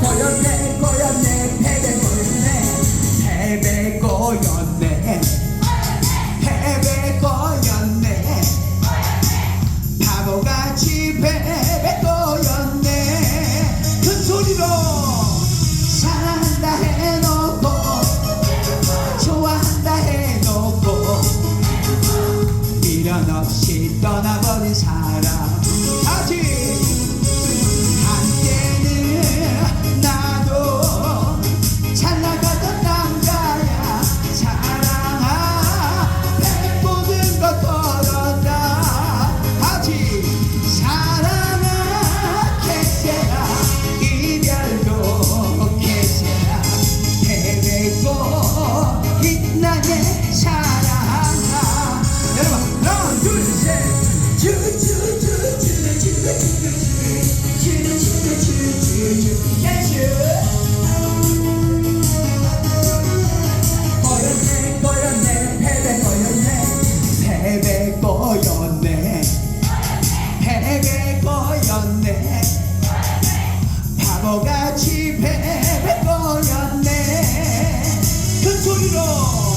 고였네 고였네 패배 고였네 패배 고였네 없이 떠나버린 사람. 패배 거였네. 패배 거였네. 바보같이 패배 거였네. 큰 소리로.